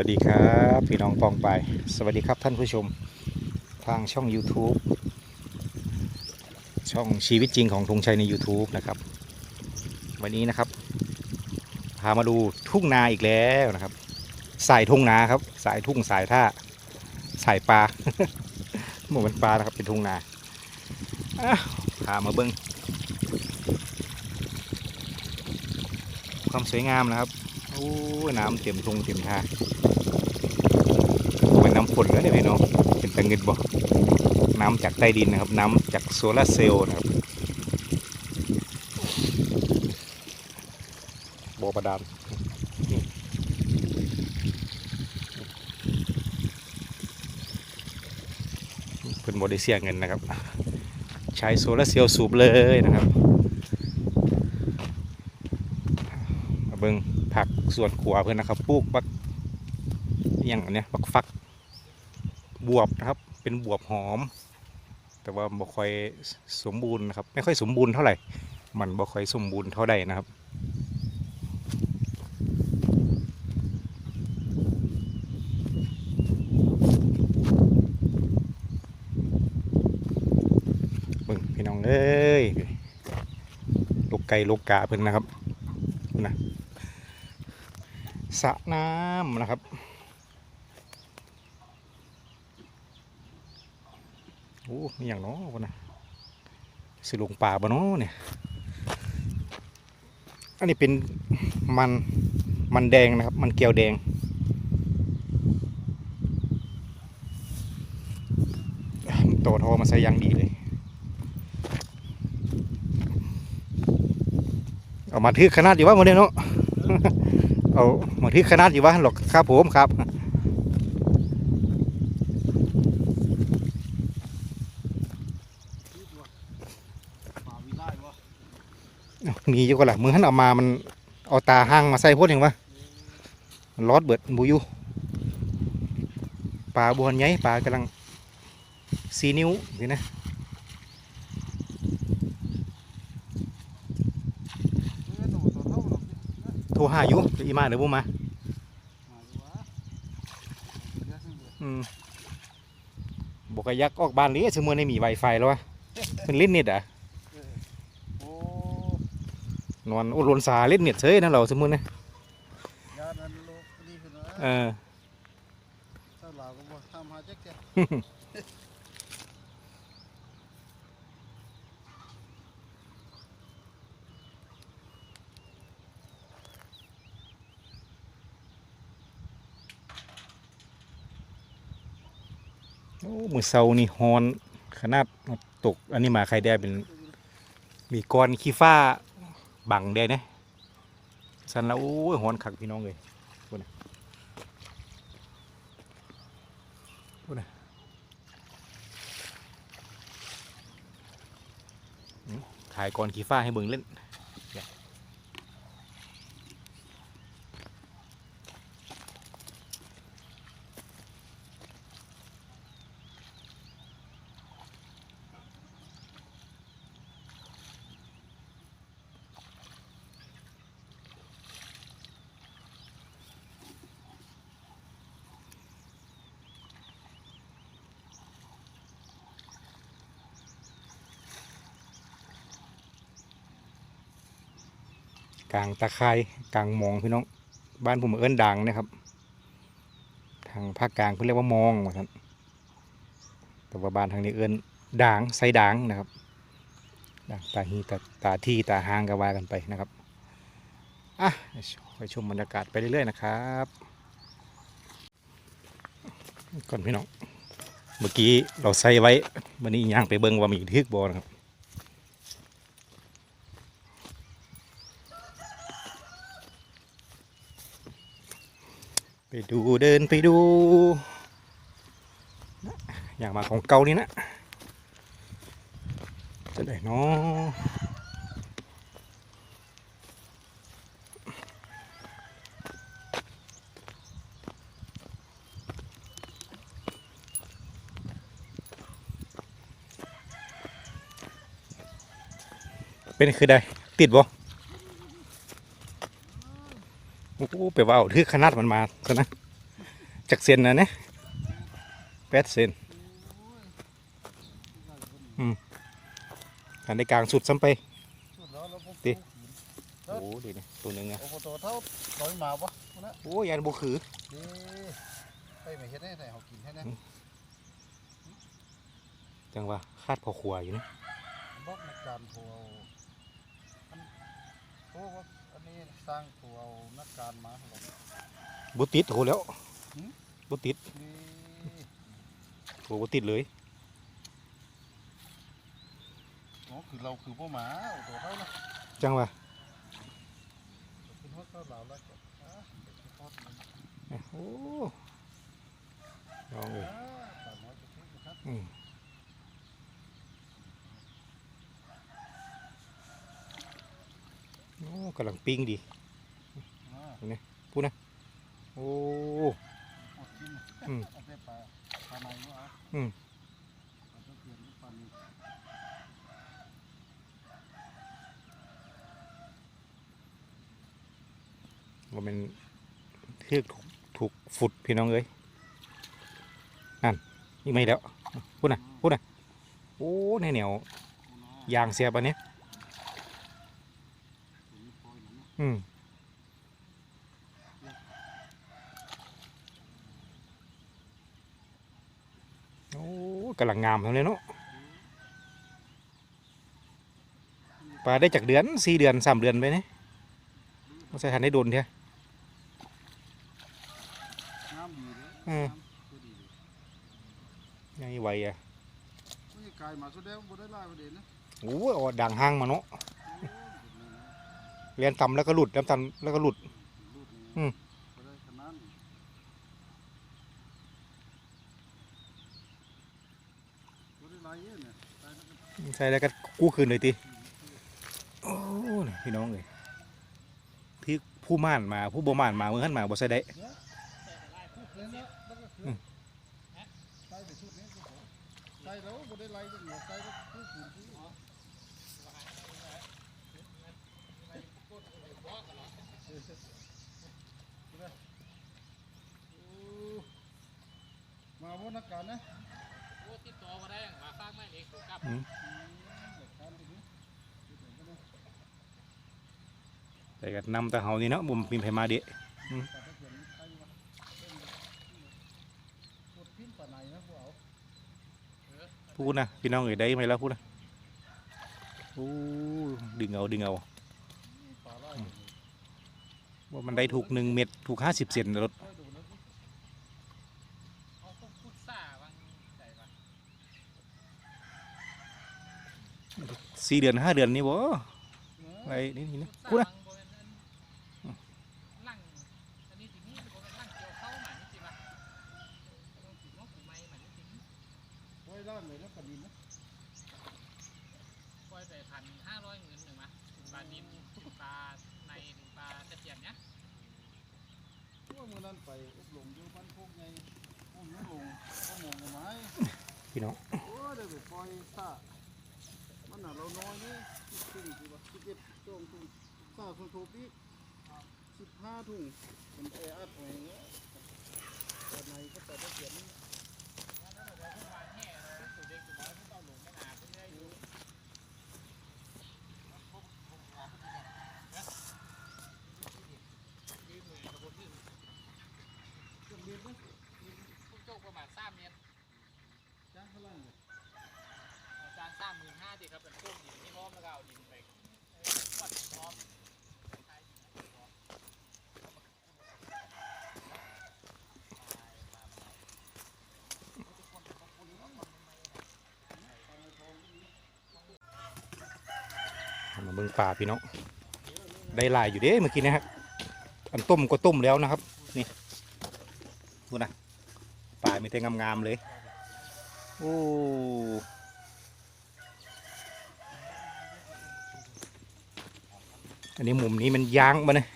วัสดีครับพี่น้องปองไป สวัสดีครับท่านผู้ชมทางช่อง YouTube ช่องชีวิตจริงของธงชัยใน YouTube นะครับ วันนี้นะครับ พามาดูทุ่งนาอีกแล้วนะครับ สายทุ่งนาครับ สายทุ่งสายท่าสายปลาหมูเป็นปลานะครับเป็นทุ่งนาพามาเบิ้งความสวยงามนะครับ โอ้น้ำเต็มทงเต็มท่าเป็นน้ำฝนแล้วเนี่ยพี่น้องเป็นตะเงิดบ่น้ำจากใต้ดินนะครับ น้ำจากโซลาร์เซลล์นะครับบ่อบาดานเป็นบริเซียเงินนะครับ ใช้โซลาร์เซลล์สูบเลยนะครับมาเบิ่ง ผักสวนครัวเพื่อนนะครับปลูกบักอย่างอันเนี้ยบักฟักบวบนะครับ เป็นบวบหอม แต่ว่าบ่ค่อยสมบูรณ์นะครับ ไม่ค่อยสมบูรณ์เท่าไหร่ มันบ่ค่อยสมบูรณ์เท่าใดนะครับเบิ่งพี่น้องเอ้ยลูกไก่ลูกกาเพิ่นนะครับนะ สระน้ำนะครับ โอ้มีอย่างน้อวะนะสิลงป่าบ่น้อเนี่ย อันนี้เป็นมันมันแดงนะครับ มันเกลียวแดงโตทอมาใส่ยังดีเลย เอามาถือขนาดอยู่ว่าโมเดลเนาะ เอามาถือขนาดอยู่ว่าหรอกครับผมครับมีอยู่ก็ล่ะมือหันเอามามันเอาตาห้างมาใส่พวกอย่างวะลอดเบิดบูยูปลาบวนไงปลากำลังสีนิ้วนี่นะ โทรหาอยู่จะอีมาเดี๋ยวบุมาอืมบอกกยักออกบ้านนี้สมมติในมีไวไฟแล้ววะเป็นเล่นเน็ตอะโอ้นอนโอ้ลนสาเล่นเน็ตเฉยนะเราสมมตินะยาดันโลกดีขึ้นนะเออ ถ้าเราก็บ่ทำหาแจ๊กแจ๊ก โอ้มือเซานี่ฮอนขนาดตก อันนี้มาใครได้เป็น มีก้อนขี้ฟ้าบังได้นะสันแล้วโอ้ยฮอนขักพี่น้องเลยพูดนะพูดนะอืมถ่ายก้อนขี้ฟ้าให้เบิ่งเล่น กลางตะไคร้กลางมองพี่น้อง บ้านผมเอิ้นด่างนะครับ ทางภาคกลางเขาเรียกว่ามองว่าท่านแต่ว่าบ้านทางนี้เอิ้นด่างไซด่างนะครับด่างตาฮีตาตาที่ตาหางก็ว่ากันไปนะครับอะไปชมบรรยากาศไปเรื่อยๆนะครับก่อนพี่น้องเมื่อกี้เราใส่ไว้วันนี้ย่างไปเบิ้งว่ามีทึกบอนะครับ ดูเดินไปดู อยากมาของเก่านี่นะ จะได้เนาะเป็นคือได้ติดบ่ โอ้โหไปว่าเอาถือขนาดมันมาซะนะจากเซนนะเนี่ยแปดเซนอันในกลางสุดซ้ำไปสุดแล้วแล้วพวกติเอ้ยโอ้ดีนี่ตัวหนึงอะโอ้โหตัวเท่าร้อยหมาปะนะโอ้ยันบุคือดีไปไม่เห็นได้แต่เขากินแค่นั้นจังว่าคาดพอขวาอยู่นะบล็อกในการทัวร์อันโอ้ว่าอั นนี้สร้างทัวร์นักการมาเหรอบุติดโหแล้วหืมบุติดนี่โหบุติดเลยอ๋อคือเราคือพวกหมาเอาตัวเท่านะจังว่าคุณฮอดเข้าเหล่าแล้วก็อะเด็กที่ทอดมันโอ้ลองเลย อ่าปลาน้อยจะทิ้งนะครับ อืมโอ้ กำลังปิ้งดินอืมเอาไปปลาปลาในก็เอาอืมอาไปเปลี่ยนเป็นปลานิลว่ามันเทือกถูกถูกฟุดพี่น้องเอ้ยนั่นนี่ไม่แล้วพูดนะพูดนะโอ้ในเหนียวยางเสียบอันนี้ย ตัวนี้ปล่ อยหน่อยนะอืมโอ้กำลังงามทั้งเลยเนาะปลาได้จากเดือนสี่เดือนสามเดือนไปเนี่ยไม่ใช่ทันได้โดนเท่น้ำดีเลยอืมน้ำก็ดีเลยไงไวอะไม่ใช่กายมาสุดแล้วบ่ได้ไล่ประเด็นนะโอ้ยเอาด่างห้างมาเนาะ โอ้ยเดี๋ยวนี้นะ เรียนต่ำแล้วก็หลุดน้ำตำแล้วก็หลุด อืมใช่แล้วก็กู้คืนเลยทีโอ้ยพี่น้องเลยที่ผู้ม่านมาผู้บ่ม่านมาเมื่อขันมาบ่ใส่ได้ใส่ไปชุดนี้ก็พอใส่แล้วบ่ได้ไล่จังหวะใส่แล้วคือคืนคือ มาบ่นักการนะโอ้ติดต่อมาได้มาฝากไม่เล็กครับอืมเด็กการตรงนี้แต่ก็นำแต่เฮานี่เนาะบ่มีไผมาเดะปลาตะเพียนไทยวะเล่นกดพิมพ์ปลาไหนนะพวกเอาพูดนะพี่น้องเอ้ยได้ไหมล่ะพูดนะโอ้ดึงเอาดึงเอาปลาไล่ว่ามันได้ถูกหนึ่งเม็ดถูกห้าสิบเซนรถ ค่อยดูนะ เขาต้องพุทซ่าบางใจปะ สี่เดือนห้าเดือนนี่บ่เนไอ้อะนี่นี่นะพุทพูดซ่านะบางโบราณนั้นลั่งอันนี้ทีนี้โบราณลั่งเกี่ยวเข้าหมันนี่สิปะต้องถึงว่าผูไม้หมันนี่สิค่อยล่างเลยนะปลาดินนะปล่อยไปพันห้าร้อยเงินหนึ่งมะปลาดินปลาในปลาตะเพียนเนี้ยพวกมื่อนั้นไปอบรมอยู่บ้านโคกไงผมนั่งลงก็มองกับไม้พี่น้องโอ้ยเดี๋ยวไปปล่อยซามั นี่สิบถุงสิวะสิบเจ็ดสองถุงสาถุงโทปีสิบห้าถุงเป็นแออัดอะไรเงี้ยแต่ในก็แต่ละเขียนนี่ แล้วถ้าเราพูดว่าแห่เราเป็นตัวเด็กตัวน้อยพวกเราหลงไม่นานเพื่ออยู่ ยืนมือกับคนอื่น เครื่องเรียนนะ พวกเจ้าประมาณสามเมตร จ้างพลังเลย อาจารย์ สร้างหมื่นห้าดีครับเป็นพวกดินที่พร้อมแล้วก็เอาดินไปเอ่อวัดพร้อมมาเบิ่งป่าพี่น้องได้ลายอยู่เด้เมื่อกี้นะครับอันต้มก็ต้มแล้วนะครับ นี่ดูนะป่ามีแต่งามๆเลย โอ้ อันนี้มุมนี้มันย่างมาเนี่ย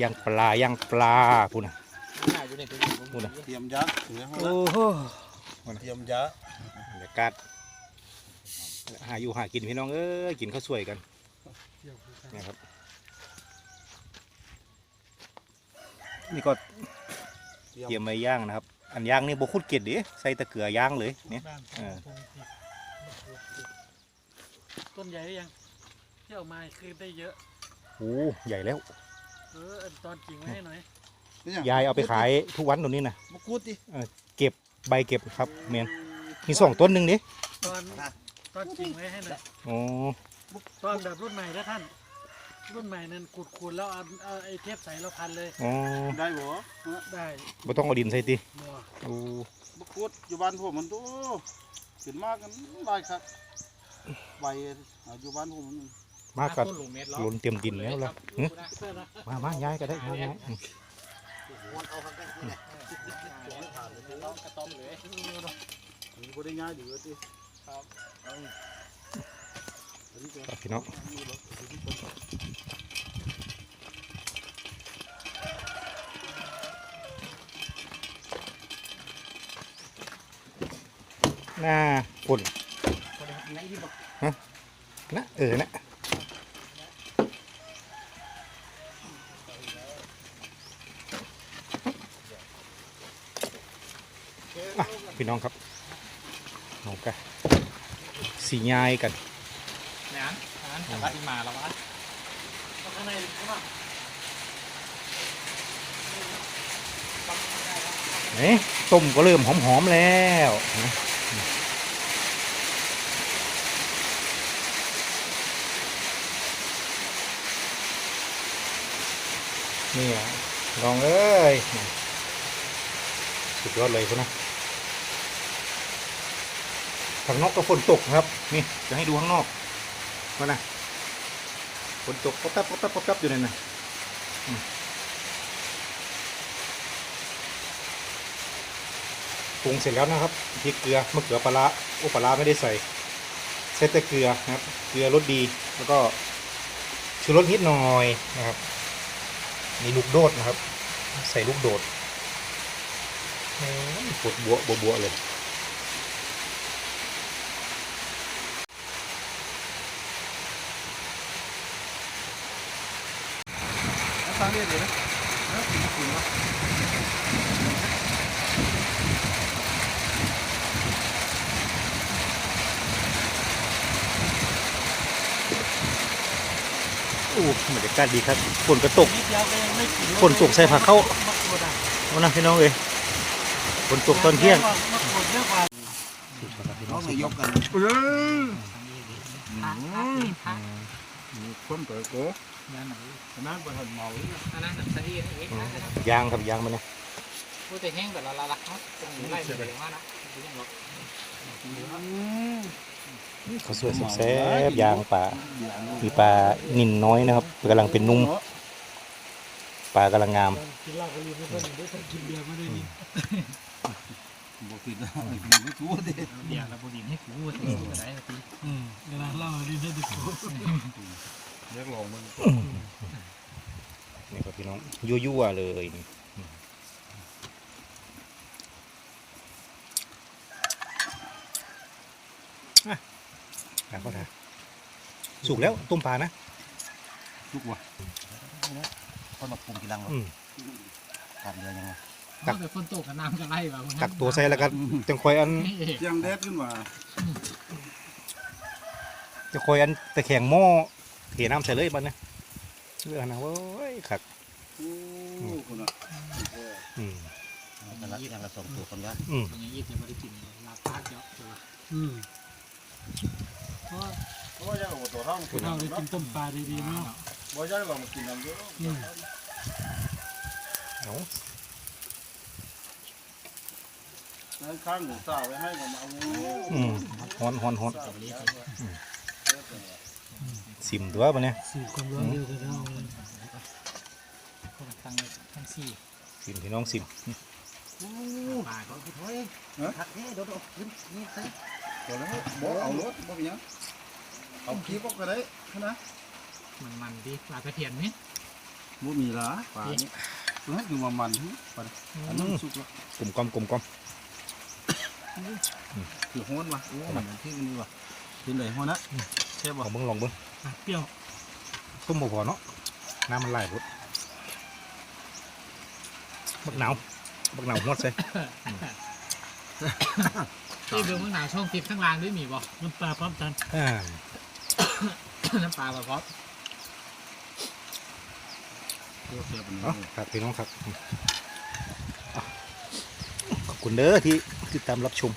ย่างปลาย่างปลาพูดนะอยู่ในตัวพูดนะเตรียมยักษ์เหลือข้างโอ้ล่างโหเตรียมยักษ์บรรยากาศหาอยู่หากินพี่น้องเอ้ยกินข้าวสวยกันนะครับ นี่ก็เตรียมไว้ย่างนะครับ อันย่างนี่บ่คุดเกล็ดดิใส่แตะเกียย่างเลยเนี่ยบ้านเออต้นใหญ่หรือยัง ที่เอามาคือได้เยอะ โอ้ใหญ่แล้ว เออเอาตอนกิ่งไว้ให้หน่อยเป็นหงยายเอาไปขายทุกวันตรงนี้นะมะกรูดดิใบเก็บครับเมียนมีสองต้นหนึ่งดิตอนตอนกิ่งไว้ให้หน่อยอ๋อตอนแบบรุ่นใหม่นะท่าน รุ่นใหม่นั้นขูดๆแล้วเอาเอาไอ้เทปใส่แล้วพันเลยอ๋อได้บ่ฮะได้บ่ต้องเอาดินใส่ติบัวโอ้มะกรูดอยู่บ้านผมมันโตขึ้นมากกันหลายครับใบอ่าอยู่บ้านผมมัน มากกัต้นหลุมเม็ดแล้วหล่นเต็มดินแล้วล่ะหึมามาย้ายก็ได้มาย้ายอืมต้องกระต้อมเลยมีบ่ได้ง่ายอยู่ว่าติครับเอาอันนี้ก็ครับพี่น้องมีเหรอหน้าฝนฮะนะเออนะ พี่น้องครับเอากันสียายกันเนี่ยอันนั้นแต่ว่าอีมาแล้ววะข้างในข้างนอกเอ๊ะต้มก็เริ่มหอมๆแล้วนะนี่อะลองเอ้ยสุดยอดเลยคุณนะ ข้างนอกก็ฝนตกครับ นี่จะให้ดูข้างนอกมานะฝนตกป๊อบแป๊บป๊อบแป๊บป๊อบแป๊บอยู่นั่นนะปรุงเสร็จแล้วนะครับพริกเกลือมะเขือปลาโอ้ปลาไม่ได้ใส่ใส่แต่เกลือนะครับ เกลือรสดีแล้วก็ชูรสนิดหน่อยนะครับมีลูกโดดนะครับ ใส่ลูกโดดปวดบัวบัวบัวเลย ฟังเรียนเลยนะนะกินกินวะอู้บรรยากาศดีครับฝนก็ตกนิดเดียวก็ยังไม่กินฝนตกใส่ผักเข้ามะกรูดอะเอานะพี่น้องเอ้ยฝนตกตอนเที่ยงมะกรูดเยอะกว่าเอามายกกันเออผักผักผักมีคนเปิดโก้ นั่นไหนน้ำบ่ทันเมาเลยนะอันนั้นน่ะสะอีเองนะยางครับยางมันเนี่ยพูดแต่แห้งแบบละละละครับตรงนี้ไล่ไปเลยว่านะดูยังหรอกข้าสวยแซ่บยางป่ามีปลานินน้อยนะครับกำลังเป็นนุ่มปลากำลังงามกินเหล้าก็ลืมไม่ค่อยได้กินเบียร์ไม่ได้นี่บ่ผิดนไม่ถูกดิเบียร์แล้วบุดินให้กูว่าจะกินอะไรทีเวลาเหล้าลืมให้ดูกู รียกลองมันนี่ครับพี่น้องยั่วๆเลยนี่อะอะเข้าทาสุกแล้วต้มปลานะทุกว่ะคนมาปรุงทีหลังวะอืมขาดเรือยังไงตักแต่คนตกกับน้ำก็ไล่แบบตักตัวใส่แล้วกันจังคอยอันยังแดดขึ้นมาจะคอยอันตะแข่งหม้อ เทน้ำใส่เลยบัดนะเรื่องนะเว้ยขักโอ้คนอะอืมยังละยังละสองตัวคนวะอืมอย่างนี้จะไม่ได้กินลาปากเยอะตัวอืมเพราะโอ้ยยังโอ้ตัวร่างเราได้กินต้มปลาดีๆเนาะบ่ยังลองกินน้ำเยอะอืมเอานั่นข้างหมูสาวไว้ให้ผมเอาอืมฮอนฮอนฮอน สิมตัวปะเนี่ยสี่ความร้อนเดียวกันเราตั้งทั้งสี่สิมพี่น้องสิมปลาก็ทักแค่โดดขึ้นนี่ใช่ตัวนั้นบ่เอารถบ่เป็นยังเอาขี้ก็ก็ได้นะมันมันดีปลากระเทียมนี่บ่มีละปลานี่นั่นคือว่ามันปลาอันนั้นสุกแล้วกลมกลมกลมกลมคือฮ้อนว่ะโอ้มันที่นี่ว่ะเป็นไหนฮ้อนนะ ใช่บ่ลองเบิ้งลองเบิ้งเปรี้ยวต้มบ่พอเนาะน้ำมันไหลหมดบักหนาวบักหนาวหมดใส่ที่เบิ่งเมื่อหนาช่องติดข้างล่างด้วยมีบ่น้ำปลาพร้อมกันอ่าน้ำปลาบ่พร้อมโคตรเสียบอันนี้เอาครับพี่น้องครับเอาขอบคุณเด้อที่ติดตามรับชม